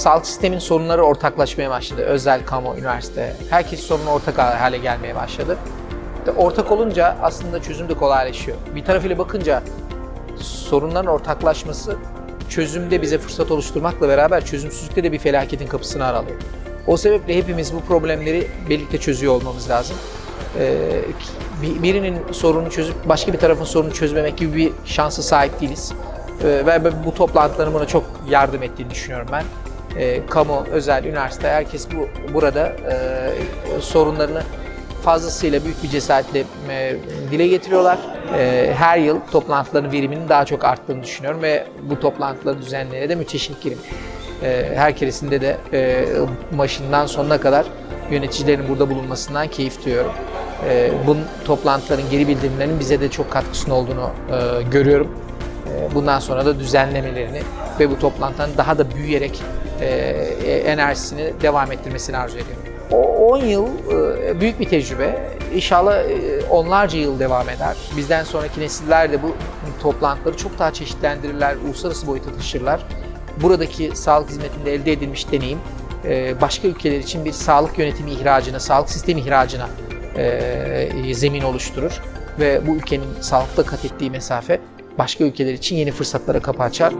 sağlık sistemin sorunları ortaklaşmaya başladı. Özel, kamu, üniversite. Herkes sorunu ortak hale gelmeye başladı. Ortak olunca aslında çözüm de kolaylaşıyor. Bir tarafıyla bakınca sorunların ortaklaşması çözümde bize fırsat oluşturmakla beraber çözümsüzlükte de bir felaketin kapısını aralıyor. O sebeple hepimiz bu problemleri birlikte çözüyor olmamız lazım. Ee, bir- birinin sorunu çözüp başka bir tarafın sorunu çözmemek gibi bir şansa sahip değiliz. Ee, ve bu toplantıların buna çok yardım ettiğini düşünüyorum ben. Ee, kamu, özel, üniversite herkes bu burada e, sorunlarını fazlasıyla büyük bir cesaretle e, dile getiriyorlar. E, her yıl toplantıların veriminin daha çok arttığını düşünüyorum ve bu toplantıları düzenleyene de müteşekkirim. E, her keresinde de e, başından sonuna kadar yöneticilerin burada bulunmasından keyif duyuyorum. E, bu toplantıların geri bildirimlerinin bize de çok katkısının olduğunu e, görüyorum. E, Bundan sonra da düzenlemelerini ve bu toplantıların daha da büyüyerek e, enerjisini devam ettirmesini arzu ediyorum. O 10 yıl e, büyük bir tecrübe. İnşallah e, onlarca yıl devam eder. Bizden sonraki nesiller de bu toplantıları çok daha çeşitlendirirler, uluslararası boyuta taşırlar. Buradaki sağlık hizmetinde elde edilmiş deneyim e, başka ülkeler için bir sağlık yönetimi ihracına, sağlık sistemi ihracına e, zemin oluşturur. Ve bu ülkenin sağlıkta kat ettiği mesafe başka ülkeler için yeni fırsatlara kapı açar.